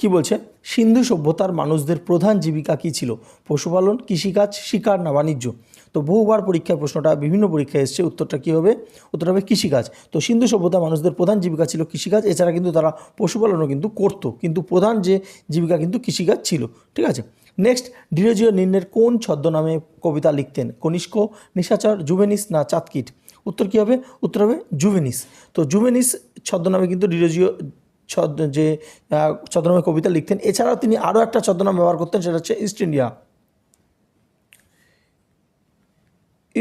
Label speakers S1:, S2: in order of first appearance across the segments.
S1: কি বলছে? সিন্ধু সভ্যতার মানুষদের প্রধান জীবিকা কী ছিল? পশুপালন, কৃষিকাজ, শিকার না বাণিজ্য? তো বহুবার পরীক্ষায় প্রশ্নটা, বিভিন্ন পরীক্ষায় এসছে, উত্তরটা কী হবে? উত্তরটা হবে কৃষিকাজ। তো সিন্ধু সভ্যতার মানুষদের প্রধান জীবিকা ছিল কৃষিকাজ, এছাড়া কিন্তু তারা পশুপালনও কিন্তু করতো। কিন্তু প্রধান যে জীবিকা কিন্তু কৃষিকাজ ছিল, ঠিক আছে? নেক্সট ডিরোজিও নিম্নের কোন ছদ্মনামে কবিতা লিখতেন? কনিষ্ক, নিশাচর, জুভেনিস না চাঁদকিট? উত্তর কী হবে? উত্তর হবে জুভেনিস। তো জুভেনিস ছদ্মনামে কিন্তু ডিরোজিও ছদ্ম যে ছদ্মনামে কবিতা লিখতেন। এছাড়াও তিনি আরও একটা ছদ্মনাম ব্যবহার করতেন, সেটা হচ্ছে ইস্ট ইন্ডিয়া।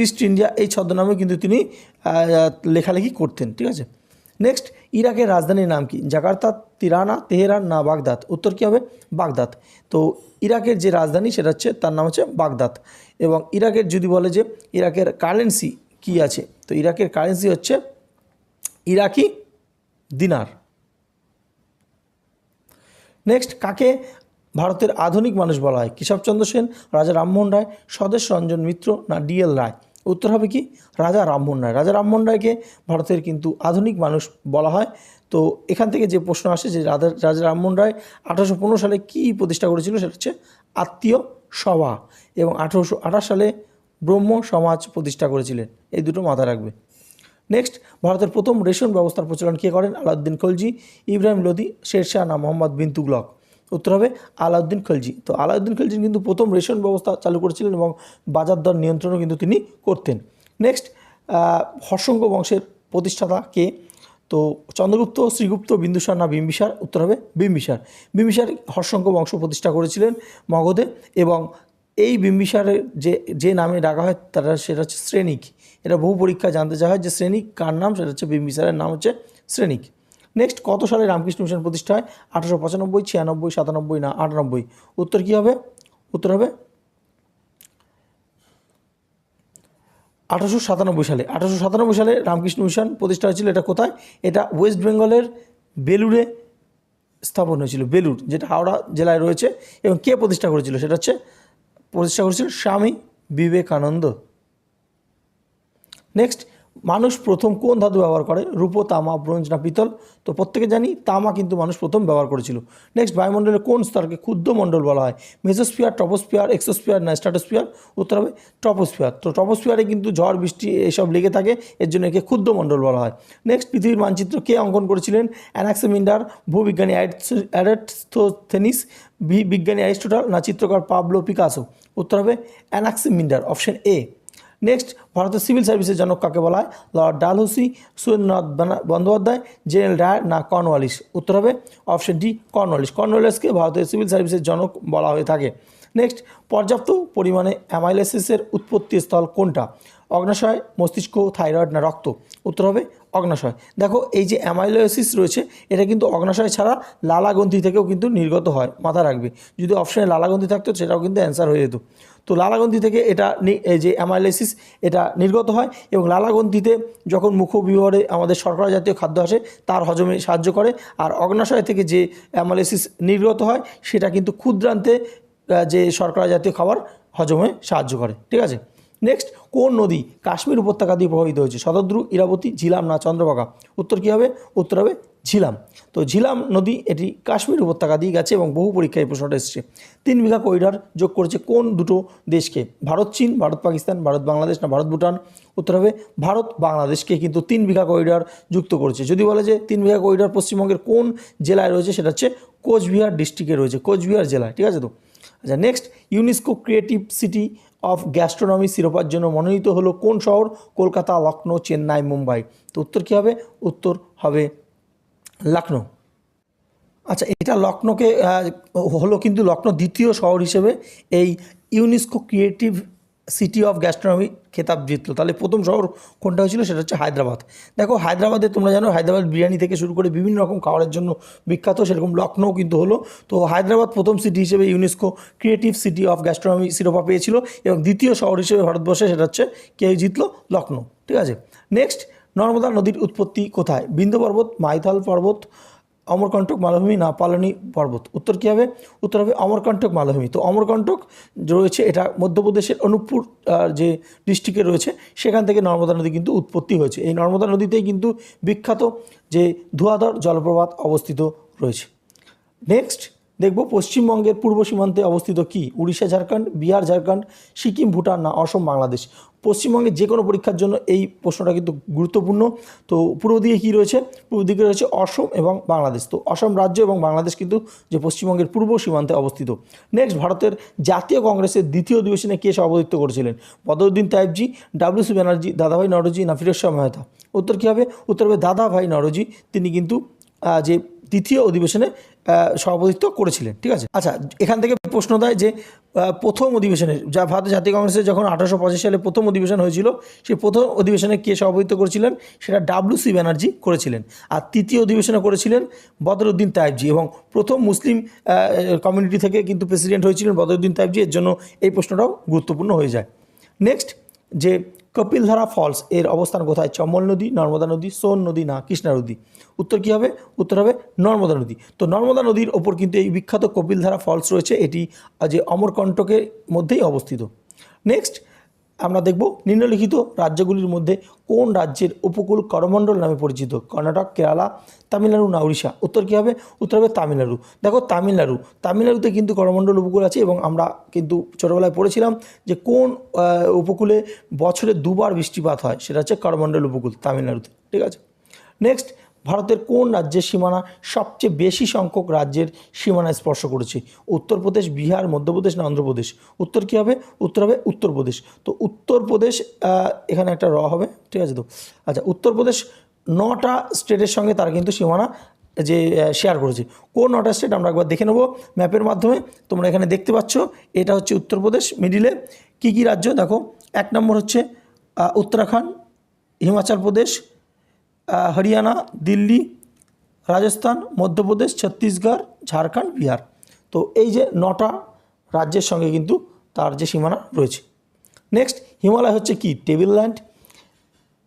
S1: ইস্ট ইন্ডিয়া, এই ছদ্মনামে কিন্তু তিনি লেখালেখি করতেন, ঠিক আছে? নেক্সট, ইরাকের রাজধানীর নাম কি? জাকার্তা, তিরানা, তেহরান না বাগদাদ? উত্তর কী হবে? বাগদাদ। তো ইরাকের যে রাজধানী, সেটা হচ্ছে, তার নাম হচ্ছে বাগদাদ। এবং ইরাকের যদি বলে যে, ইরাকের কারেন্সি কি আছে? তো ইরাকের কারেন্সি হচ্ছে, ইরাকি দিনার। নেক্সট কাকে ভারতের আধুনিক মানুষ বলা হয়? কেশবচন্দ্র সেন, রাজা রামমোহন রায়, স্বদেশ রঞ্জন মিত্র না ডিএল রায়? উত্তর হবে কি? রাজা রামমোহন রায়। রাজা রামমোহন রায়কে ভারতের কিন্তু আধুনিক মানুষ বলা হয়। তো এখান থেকে যে প্রশ্ন আসে যে রাজা রাজা রামমোহন রায় আঠারোশো পনেরো সালে কী প্রতিষ্ঠা করেছিল, সেটা হচ্ছে আত্মীয় সভা। এবং আঠারোশো আঠাশ সালে ব্রহ্ম সমাজ প্রতিষ্ঠা করেছিলেন। এই দুটো মাথায় রাখবে। নেক্সট ভারতের প্রথম রেশন ব্যবস্থার প্রচলন কে করেন? আলাউদ্দিন খলজি, ইব্রাহিম লোদি শেরশাহ না মোহাম্মদ বিন তুগলক উত্তর হবে আলাউদ্দিন খলজি। তো আলাউদ্দিন খলজি কিন্তু প্রথম রেশন ব্যবস্থা চালু করেছিলেন এবং বাজার দর নিয়ন্ত্রণও কিন্তু তিনি করতেন। নেক্সট হর্ষঙ্গ বংশের প্রতিষ্ঠাতা কে? তো চন্দ্রগুপ্ত, শ্রীগুপ্ত, বিন্দুসার না বিম্বিসার? উত্তর হবে বিম্বিসার। বিম্বিসার হর্ষঙ্ক বংশ প্রতিষ্ঠা করেছিলেন মগধে এবং এই বিম্বিসারের যে যে নামে ডাকা হয় তারা সেটা হচ্ছে শ্রেণিক। এটা বহু পরীক্ষায় জানতে চাওয়া হয় যে শ্রেণিক কার নাম? সেটা হচ্ছে বিম্বিসারের নাম হচ্ছে শ্রেণিক। নেক্সট কত সালে রামকৃষ্ণ মিশন প্রতিষ্ঠা হয়? আঠারোশো পঁচানব্বই, ছিয়ানব্বই, সাতানব্বই না আটানব্বই? উত্তর কী হবে? উত্তর হবে আঠারোশো সাতানব্বই সালে। আঠারোশো সাতানব্বই সালে রামকৃষ্ণ মিশন প্রতিষ্ঠা হয়েছিল এটা কোথায়? এটা ওয়েস্ট বেঙ্গলের বেলুড়ে স্থাপন হয়েছিল বেলুর যেটা হাওড়া জেলায় রয়েছে। এবং কে প্রতিষ্ঠা করেছিল? সেটা হচ্ছে, প্রতিষ্ঠা করেছিল স্বামী বিবেকানন্দ। নেক্সট মানুষ প্রথম কোন ধাতু ব্যবহার করে? রূপ, তামা, ব্রোঞ্জ না পিতল? তো প্রত্যেকে জানি তামা কিন্তু মানুষ প্রথম ব্যবহার করেছিল। নেক্সট বায়ুমণ্ডলের কোন স্তরকে ক্ষুদ্র মণ্ডল বলা হয়? মেসোস্ফিয়ার টপোস্ফিয়ার এক্সোস্ফিয়ার না স্ট্রাটোস্ফিয়ার উত্তর হবে টপোস্ফিয়ার তো টপোস্ফিয়ারে কিন্তু ঝড়, বৃষ্টি এসব লেগে থাকে, এর জন্য একে ক্ষুদ্র মণ্ডল বলা হয়। নেক্সট পৃথিবীর মানচিত্র কে অঙ্কন করেছিলেন? অ্যানাক্সিমিন্ডার ভূবিজ্ঞানী অ্যারেটস্থেনিস বিজ্ঞানী অ্যারিস্টোটাল, না চিত্রকর পাবলো পিকাসো? উত্তর হবে অ্যানাক্সিমিন্ডার অপশন এ। নেক্সট ভারতের সিভিল সার্ভিসের জনক কাকে বলা হয়? Lord Dalhousie Surendranath Bandyopadhyay General Dyer না কর্নওয়ালিস উত্তর হবে অপশন ডি কর্নওয়ালিস কর্নওয়ালিসকে ভারতের সিভিল সার্ভিসের জনক বলা হয়ে থাকে। নেক্সট পর্যাপ্ত পরিমাণে অ্যামাইলাইসিসের উৎপত্তি স্থল কোনটা? অগ্নাশয়, মস্তিষ্ক, থাইরয়েড না রক্ত? উত্তর হবে অগ্নাশয়। দেখো, এই যে অ্যামাইলোসিস রয়েছে, এটা কিন্তু অগ্নাশয় ছাড়া লালাগ্রন্থি থেকেও কিন্তু নির্গত হয়, মাথা রাখবে। যদি অপশনে লালাগ্রন্থি থাকতো, সেটাও কিন্তু অ্যান্সার হয়ে যেত। তো লালাগ্রন্থি থেকে এটা এই যে অ্যামাইলাইসিস এটা নির্গত হয় এবং লালাগ্রন্থিতে যখন মুখবিহরে আমাদের শর্করা জাতীয় খাদ্য আসে, তার হজমে সাহায্য করে। আর অগ্নাশয় থেকে যে অ্যামাইলাইসিস নির্গত হয়, সেটা কিন্তু ক্ষুদ্রান্তে যে শর্করা জাতীয় খাবার হজমে সাহায্য করে। ঠিক আছে? নেক্সট কোন নদী কাশ্মীর উপত্যকা দিয়ে প্রভাবিত হয়েছে? শতদ্রু ইরাবতী, ঝিলাম না চন্দ্রভাগা? উত্তর কী হবে? উত্তর হবে ঝিলাম। তো ঝিলাম নদী এটি কাশ্মীর উপত্যকা দিয়ে গেছে এবং বহু পরীক্ষায় প্রশ্নটা এসেছে। তিন বিঘা করিডর যোগ করেছে কোন দুটো দেশকে? ভারত, চীন, ভারত, পাকিস্তান, ভারত, বাংলাদেশ না ভারত, ভুটান? উত্তর হবে ভারত, বাংলাদেশকে কিন্তু তিন বিঘা করিডর যুক্ত করেছে। যদি বলে যে তিন বিঘা করিডর পশ্চিমবঙ্গের কোন জেলায় রয়েছে, সেটা হচ্ছে কোচবিহার ডিস্ট্রিক্টে রয়েছে, কোচবিহার জেলায়, ঠিক আছে তো? আচ্ছা next UNESCO creative city of gastronomy শিরোপার জন্য মনোনীত হলো কোন শহর? কলকাতা, লখনৌ, চেন্নাই, মুম্বাই। তো উত্তর কী হবে? উত্তর হবে লখনৌ। আচ্ছা এটা লখনৌকে হলো কিন্তু লখনৌ দ্বিতীয় শহর হিসেবে। এই UNESCO creative city of gastronomy খেতাব জিতলো। তাহলে প্রথম শহর কোনটা হয়েছিল? সেটা হচ্ছে হায়দ্রাবাদ। দেখো, হায়দ্রাবাদে তোমরা জানো, হায়দ্রাবাদ বিরিয়ানি থেকে শুরু করে বিভিন্ন রকম খাবারের জন্য বিখ্যাত, সেরকম লখনৌ কিন্তু হলো। তো হায়দ্রাবাদ প্রথম সিটি হিসেবে UNESCO creative city of gastronomy শিরোপা পেয়েছিল এবং দ্বিতীয় শহর হিসেবে ভারতবর্ষে সেটা হচ্ছে কে জিতলো? লখনৌ ঠিক আছে? নেক্সট নর্মদা নদীর উৎপত্তি কোথায়? বিন্ধ্য পর্বত, মাইথাল পর্বত অমরকণ্টক মালভূমি না পালনি পর্বত। উত্তর কী হবে? উত্তর হবে অমরকণ্টক মালভূমি। তো অমরকণ্টক রয়েছে, এটা মধ্যপ্রদেশের অনুপপুর যে ডিস্ট্রিক্টে রয়েছে, সেখান থেকে নর্মদা নদী কিন্তু উৎপত্তি হয়েছে। এই নর্মদা নদীতেই কিন্তু বিখ্যাত যে ধুয়াধর জলপ্রপাত অবস্থিত রয়েছে। নেক্সট দেখব পশ্চিমবঙ্গের পূর্ব সীমান্তে অবস্থিত কি? উড়িষ্যা, ঝাড়খণ্ড, বিহার, ঝাড়খণ্ড, সিকিম, ভুটান না অসম, বাংলাদেশ? পশ্চিমবঙ্গে যে কোনো পরীক্ষার জন্য এই প্রশ্নটা কিন্তু গুরুত্বপূর্ণ। তো পূর্ব দিকে কী রয়েছে? পূর্ব দিকে রয়েছে অসম এবং বাংলাদেশ। তো অসম রাজ্য এবং বাংলাদেশ কিন্তু যে পশ্চিমবঙ্গের পূর্ব সীমান্তে অবস্থিত। নেক্সট ভারতের জাতীয় কংগ্রেসের দ্বিতীয় অধিবেশনে কে সভাপতিত্ব করেছিলেন? বদরুদ্দিন তাইবজি ডাব্লিউসি ব্যানার্জি, দাদাভাই নরজি, না ফিরোজ শাহ মেহতা? উত্তর কী হবে? উত্তর হবে দাদাভাই নরজি। তিনি কিন্তু যে দ্বিতীয় অধিবেশনে সভাপতিত্ব করেছিলেন, ঠিক আছে? আচ্ছা এখান থেকে প্রশ্ন দেয় যে প্রথম অধিবেশনে, যা ভারতীয় জাতীয় কংগ্রেসের যখন আঠারোশো পঁচাশি সালে প্রথম অধিবেশন হয়েছিল, সেই প্রথম অধিবেশনে কে সভাপতিত্ব করেছিলেন? সেটা ডাব্লিউ সি ব্যানার্জি করেছিলেন। আর তৃতীয় অধিবেশনে করেছিলেন বদরুদ্দিন তাইবজি এবং প্রথম মুসলিম কমিউনিটি থেকে কিন্তু প্রেসিডেন্ট হয়েছিলেন বদরুদ্দিন তাইবজি। এর জন্য এই প্রশ্নটাও গুরুত্বপূর্ণ হয়ে যায়। নেক্সট যে কপিলধারা ফলস, এর অবস্থান কোথায়? চম্বল নদী, নর্মদা নদী, সোন নদী না কৃষ্ণা নদী? উত্তর কী হবে? উত্তর হবে নর্মদা নদী। তো নর্মদা নদীর ওপর কিন্তু এই বিখ্যাত কপিলধারা ফলস রয়েছে। এটি যে অমরকণ্টকের মধ্যেই অবস্থিত। নেক্সট আমরা দেখব নিম্নলিখিত রাজ্যগুলির মধ্যে কোন রাজ্যের উপকূল করমণ্ডল নামে পরিচিত? কর্ণাটক, কেরালা, তামিলনাড়ু না উড়িষ্যা? উত্তর কী হবে? উত্তর হবে তামিলনাড়ু। দেখো তামিলনাড়ু। তামিলনাড়ুতে কিন্তু করমণ্ডল উপকূল আছে এবং আমরা কিন্তু ছোটোবেলায় পড়েছিলাম যে কোন উপকূলে বছরে দুবার বৃষ্টিপাত হয়, সেটা হচ্ছে করমণ্ডল উপকূল তামিলনাড়ুতে। ঠিক আছে? নেক্সট ভারতের কোন রাজ্যের সীমানা সবচেয়ে বেশি সংখ্যক রাজ্যের সীমানা স্পর্শ করেছে? উত্তরপ্রদেশ, বিহার, মধ্যপ্রদেশ না অন্ধ্রপ্রদেশ? উত্তর কী হবে? উত্তর হবে উত্তরপ্রদেশ। তো উত্তরপ্রদেশ এখানে একটা র হবে, ঠিক আছে তো? আচ্ছা উত্তরপ্রদেশ নটা স্টেটের সঙ্গে তারা কিন্তু সীমানা যে শেয়ার করেছে। কোন নটা স্টেট আমরা একবার দেখে নেব ম্যাপের মাধ্যমে। তোমরা এখানে দেখতে পাচ্ছ, এটা হচ্ছে উত্তরপ্রদেশ মিডিলে কী কী রাজ্য? দেখো, এক নম্বর হচ্ছে উত্তরাখণ্ড, হিমাচল প্রদেশ হরিয়ানা, দিল্লি, রাজস্থান, মধ্যপ্রদেশ, ছত্তিশগড়, ঝাড়খণ্ড, বিহার। তো এই যে নটা রাজ্যের সঙ্গে কিন্তু তার যে সীমানা রয়েছে। নেক্সট হিমালয় হচ্ছে কি? টেবিল ল্যান্ড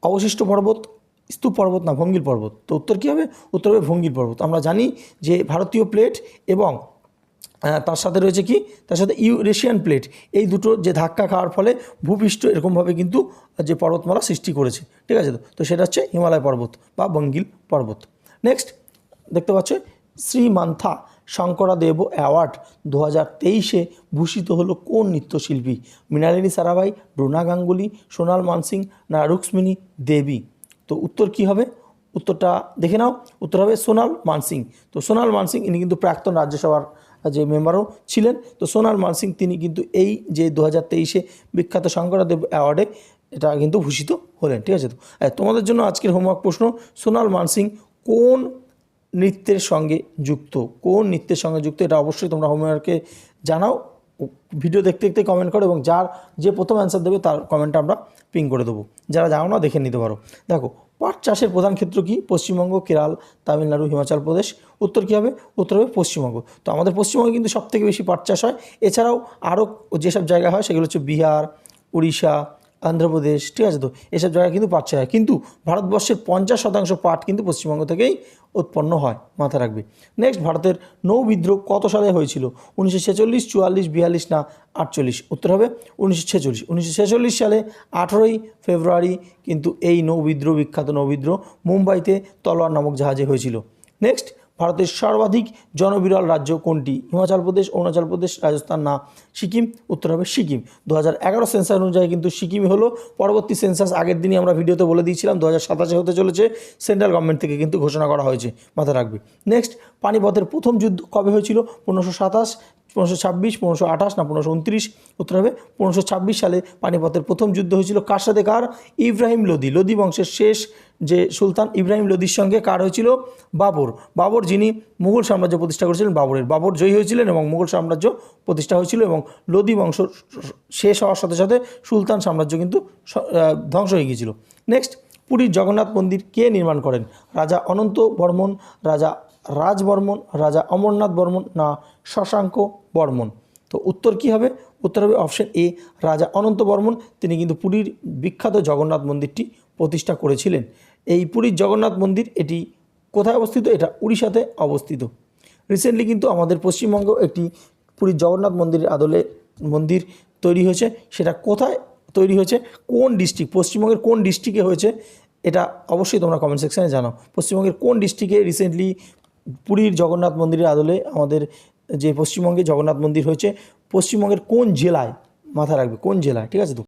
S1: অবশিষ্ট পর্বত, স্তূপ পর্বত না ভঙ্গির পর্বত। তো উত্তর কী হবে? উত্তর হবে ভঙ্গির পর্বত। আমরা জানি যে ভারতীয় প্লেট এবং তার সাথে রয়েছে কি? তার সাথে ইউরেশিয়ান প্লেট। এই দুটো যে ধাক্কা খাওয়ার ফলে ভূপৃষ্ঠ এরকমভাবে কিন্তু যে পর্বতমালা সৃষ্টি করেছে। ঠিক আছে তো? তো সেটা হচ্ছে হিমালয় পর্বত বা বঙ্গিল পর্বত। নেক্সট দেখতে পাচ্ছ? শ্রীমান্থা শঙ্করাদেব অ্যাওয়ার্ড দু হাজার তেইশে ভূষিত হলো কোন নৃত্যশিল্পী? মৃণালিনী সারাভাই রুনা গাঙ্গুলি, সোনাল মানসিং না রুক্সমিনী দেবী? তো উত্তর কি হবে? উত্তরটা দেখে নাও। উত্তর হবে সোনাল মানসিং। তো সোনাল মানসিং, ইনি কিন্তু প্রাক্তন রাজ্যসভার যে মেম্বারও ছিলেন, তো সোনাল মানসিং তিনি কিন্তু এই যে দু হাজার তেইশে বিখ্যাত শঙ্করাদেব অ্যাওয়ার্ডে এটা কিন্তু ভূষিত হলেন, ঠিক আছে তো? তোমাদের জন্য আজকের হোমওয়ার্ক প্রশ্ন, সোনাল মানসিং কোন নৃত্যের সঙ্গে যুক্ত? কোন নৃত্যের সঙ্গে যুক্ত? এটা অবশ্যই তোমরা হোমওয়ার্কে জানাও। ভিডিও দেখতে দেখতে কমেন্ট করো এবং যার যে প্রথম অ্যান্সার দেবে তার কমেন্টটা আমরা পিং করে দেবো। যারা যাও না, দেখে নিতে পারো। দেখো, পাট চাষের প্রধান ক্ষেত্র কি? পশ্চিমবঙ্গ, কেরাল, তামিলনাড়ু, হিমাচল প্রদেশ। উত্তর কী হবে? উত্তর হবে পশ্চিমবঙ্গ। তো আমাদের পশ্চিমবঙ্গে কিন্তু সবথেকে বেশি পাট চাষ হয়। এছাড়াও আরও যেসব জায়গা হয়, সেগুলো হচ্ছে বিহার, উড়িষ্যা অন্ধ্রপ্রদেশ, ঠিক আছে তো? এসব জায়গায় কিন্তু পাট চাষ হয় কিন্তু ভারতবর্ষের পঞ্চাশ শতাংশ পাট কিন্তু পশ্চিমবঙ্গ থেকেই উৎপন্ন হয়, মাথায় রাখবে। নেক্সট ভারতের নৌ বিদ্রোহ কত সালে হয়েছিল? উনিশশো ছেচল্লিশ, চুয়াল্লিশ, বিয়াল্লিশ না আটচল্লিশ? উত্তর হবে উনিশশো ছেচল্লিশ। উনিশশো ছেচল্লিশ সালে আঠেরোই ফেব্রুয়ারি কিন্তু এই নৌ বিদ্রোহ, বিখ্যাত নৌ বিদ্রোহ মুম্বাইতে তলোয়ার নামক জাহাজে হয়েছিল। নেক্সট ভারতের সর্বাধিক জনবিরল রাজ্য কোনটি? হিমাচল প্রদেশ, অরুণাচল প্রদেশ, রাজস্থান না, সিকিম, উত্তর হবে সিকিম। দু হাজার এগারো সেন্সাস অনুযায়ী কিন্তু সিকিমই হলো পরবর্তী সেন্সাস আগের দিনই আমরা ভিডিওতে বলে দিয়েছিলাম, দু হাজার হতে চলেছে সেন্ট্রাল গভর্নমেন্ট থেকে কিন্তু ঘোষণা করা হয়েছে। মাথায় রাখবে। নেক্সট পানিপথের প্রথম যুদ্ধ কবে হয়েছিল? পনেরোশো সাতাশ পনেরোশো ছাব্বিশ, পনেরোশো আঠাশ না পনেরোশো উনত্রিশ? উত্তর হবে, পনেরোশো ছাব্বিশ সালে পানিপথের প্রথম যুদ্ধ হয়েছিল কার সাথে কার? ইব্রাহিম লোদি। লোদি বংশের শেষ যে সুলতান ইব্রাহিম লোদির সঙ্গে কার হয়েছিল? বাবর। বাবর যিনি মুঘল সাম্রাজ্য প্রতিষ্ঠা করেছিলেন, বাবরের। বাবর জয়ী হয়েছিলেন এবং মুঘল সাম্রাজ্য প্রতিষ্ঠা হয়েছিল এবং লোদি বংশ শেষ হওয়ার সাথে সাথে সুলতান সাম্রাজ্য কিন্তু ধ্বংস হয়ে গিয়েছিল। নেক্সট পুরীর জগন্নাথ মন্দির কে নির্মাণ করেন? রাজা অনন্ত বর্মন, রাজা রাজ বর্মন, রাজা অমরনাথ বর্মন না শশাঙ্ক বর্মন। তো উত্তর কি হবে? উত্তর হবে অপশন এ রাজা অনন্ত বর্মন। তিনি কিন্তু পুরীর বিখ্যাত জগন্নাথ মন্দিরটি প্রতিষ্ঠা করেছিলেন। এই পুরীর জগন্নাথ মন্দির, এটি কোথায় অবস্থিত? এটা উড়িষ্যাতে অবস্থিত। রিসেন্টলি কিন্তু আমাদের পশ্চিমবঙ্গ একটি পুরীর জগন্নাথ মন্দিরের আদলে মন্দির তৈরি হয়েছে। সেটা কোথায় তৈরি হয়েছে? কোন ডিস্ট্রিক্ট পশ্চিমবঙ্গের কোন ডিস্ট্রিক্টে হয়েছে? এটা অবশ্যই তোমরা কমেন্ট সেকশানে জানাও। পশ্চিমবঙ্গের কোন ডিস্ট্রিক্টে রিসেন্টলি পুরীর জগন্নাথ মন্দিরের আদলে আমাদের যে পশ্চিমবঙ্গে জগন্নাথ মন্দির হয়েছে, পশ্চিমবঙ্গের কোন জেলায় মাথায় রাখবে? কোন জেলায়? ঠিক আছে তো?